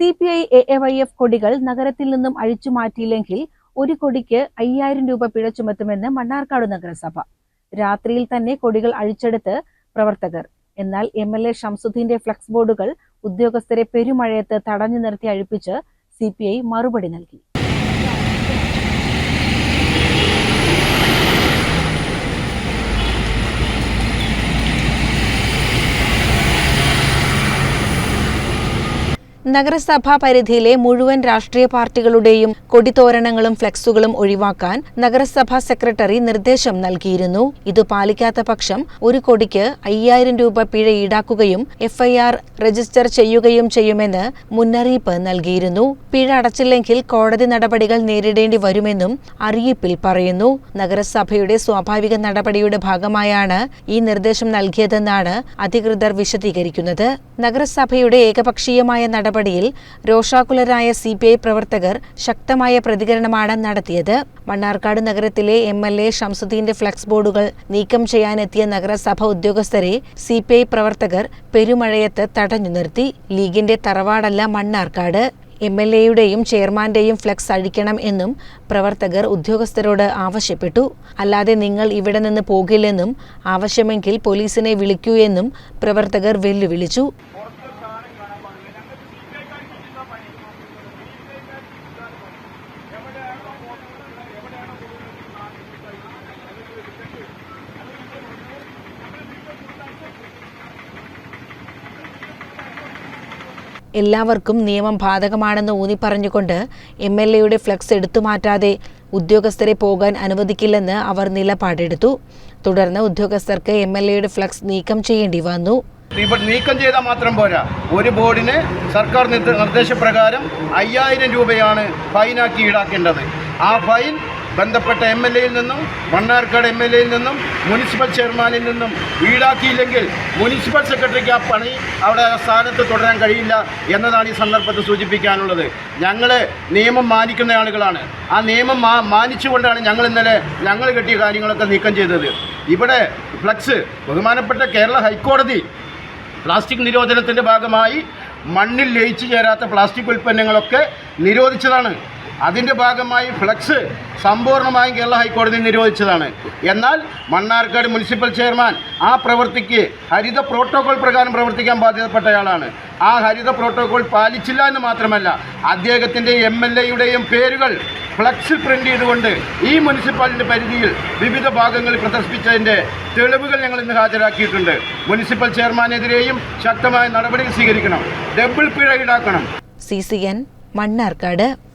C P I A A Y F കൊടികൾ നഗരത്തിൽ നിന്നും അഴിച്ചു മാറ്റിയില്ലെങ്കിൽ ഒരു കൊടിക്ക് അയ്യായിരം രൂപ പിഴ ചുമത്തുമെന്ന് മണ്ണാർക്കാട് നഗരസഭ. രാത്രിയിൽ തന്നെ കൊടികൾ അഴിച്ചെടുത്ത് പ്രവർത്തകർ. എന്നാൽ എം എൽ എ ഷംസുദ്ദീന്റെ ഫ്ലക്സ് ബോർഡുകൾ ഉദ്യോഗസ്ഥരെ പെരുമഴയത്ത് തടഞ്ഞു നിർത്തി അഴിപ്പിച്ച് സി പി ഐ മറുപടി നൽകി. നഗരസഭാ പരിധിയിലെ മുഴുവൻ രാഷ്ട്രീയ പാർട്ടികളുടെയും കൊടിത്തോരണങ്ങളും ഫ്ലെക്സുകളും ഒഴിവാക്കാൻ നഗരസഭാ സെക്രട്ടറി നിർദ്ദേശം നൽകിയിരുന്നു. ഇത് പാലിക്കാത്ത പക്ഷം ഒരു കൊടിക്ക് അയ്യായിരം രൂപ പിഴ ഈടാക്കുകയും എഫ്ഐആർ രജിസ്റ്റർ ചെയ്യുകയും ചെയ്യുമെന്ന് മുന്നറിയിപ്പ് നൽകിയിരുന്നു. പിഴ അടച്ചില്ലെങ്കിൽ കോടതി നടപടികൾ നേരിടേണ്ടി വരുമെന്നും അറിയിപ്പിൽ പറയുന്നു. നഗരസഭയുടെ സ്വാഭാവിക നടപടിയുടെ ഭാഗമായാണ് ഈ നിർദ്ദേശം നൽകിയതെന്നാണ് അധികൃതർ വിശദീകരിക്കുന്നത്. നഗരസഭയുടെ ഏകപക്ഷീയമായ നടപടിയിൽ രോഷാകുലരായ സി പി ഐ പ്രവർത്തകർ ശക്തമായ പ്രതികരണമാണ് നടത്തിയത്. മണ്ണാർക്കാട് നഗരത്തിലെ എം എൽ എ ഷംസുദ്ദീന്റെ ഫ്ലക്സ് ബോർഡുകൾ നീക്കം ചെയ്യാനെത്തിയ നഗരസഭ ഉദ്യോഗസ്ഥരെ സി പി ഐ പ്രവർത്തകർ പെരുമഴയത്ത് തടഞ്ഞു നിർത്തി. ലീഗിന്റെ തറവാടല്ല മണ്ണാർക്കാട്. എം എൽ എയുടെയും ചെയർമാന്റെയും ഫ്ലക്സ് അഴിക്കണം എന്നും പ്രവർത്തകർ ഉദ്യോഗസ്ഥരോട് ആവശ്യപ്പെട്ടു. അല്ലാതെ നിങ്ങൾ ഇവിടെ നിന്ന് പോകില്ലെന്നും ആവശ്യമെങ്കിൽ പോലീസിനെ വിളിക്കൂ എന്നും പ്രവർത്തകർ വെല്ലുവിളിച്ചു. എല്ലാവർക്കും നിയമം ബാധകമാണെന്ന് ഊന്നി പറഞ്ഞുകൊണ്ട് എം എൽ എയുടെ ഫ്ലക്സ് എടുത്തു മാറ്റാതെ ഉദ്യോഗസ്ഥരെ പോകാൻ അനുവദിക്കില്ലെന്ന് അവർ നിലപാടെടുത്തു. തുടർന്ന് ഉദ്യോഗസ്ഥർക്ക് എം എൽ എയുടെ ഫ്ലക്സ് നീക്കം ചെയ്യേണ്ടി വന്നു. നീക്കം ചെയ്താൽ മാത്രം പോരാ. ഒരു ബോർഡിന് സർക്കാർ നിർദ്ദേശപ്രകാരം അയ്യായിരം രൂപയാണ് ഫൈനാക്കി ഈടാക്കേണ്ടത്. ആ ഫൈൻ ബന്ധപ്പെട്ട എം എൽ എയിൽ നിന്നും മണ്ണാർക്കാട് എം എൽ എയിൽ നിന്നും മുനിസിപ്പൽ ചെയർമാനിൽ നിന്നും ഈടാക്കിയില്ലെങ്കിൽ മുനിസിപ്പൽ സെക്രട്ടറിക്ക് ആ പണി അവിടെ സ്ഥാനത്ത് തുടരാൻ കഴിയില്ല എന്നതാണ് ഈ സന്ദർഭത്തിൽ സൂചിപ്പിക്കാനുള്ളത്. ഞങ്ങൾ നിയമം മാനിക്കുന്ന ആളുകളാണ്. ആ നിയമം മാ മാനിച്ചുകൊണ്ടാണ് ഞങ്ങൾ ഇന്നലെ ഞങ്ങൾ കിട്ടിയ കാര്യങ്ങളൊക്കെ നീക്കം ചെയ്തത്. ഇവിടെ ഫ്ലക്സ് ബഹുമാനപ്പെട്ട കേരള ഹൈക്കോടതി പ്ലാസ്റ്റിക് നിരോധനത്തിന്റെ ഭാഗമായി മണ്ണിൽ ലയിച്ചു ചേരാത്ത പ്ലാസ്റ്റിക് ഉൽപ്പന്നങ്ങളൊക്കെ നിരോധിച്ചതാണ്. അതിന്റെ ഭാഗമായി ഫ്ലക്സ് സമ്പൂർണമായും കേരള ഹൈക്കോടതി നിരോധിച്ചതാണ്. എന്നാൽ മണ്ണാർക്കാട് മുനിസിപ്പൽ ചെയർമാൻ ആ പ്രവൃത്തിക്ക് ഹരിത പ്രോട്ടോകോൾ പ്രകാരം പ്രവർത്തിക്കാൻ ബാധ്യതപ്പെട്ടയാളാണ്. ആ ഹരിത പ്രോട്ടോകോൾ പാലിച്ചില്ല എന്ന് മാത്രമല്ല അദ്ദേഹത്തിന്റെ എം എൽ എയുടെയും പേരുകൾ ഫ്ലക്സ് പ്രിന്റ് ചെയ്തുകൊണ്ട് ഈ മുനിസിപ്പാലിറ്റി പരിധിയിൽ വിവിധ ഭാഗങ്ങളിൽ പ്രദർശിപ്പിച്ചതിന്റെ തെളിവുകൾ ഞങ്ങൾ ഇന്ന് ഹാജരാക്കിയിട്ടുണ്ട്. മുനിസിപ്പൽ ചെയർമാനെതിരെയും ശക്തമായ നടപടികൾ സ്വീകരിക്കണം. ഡബിൾ പിഴ ഈടാക്കണം. C C N Mannarkkad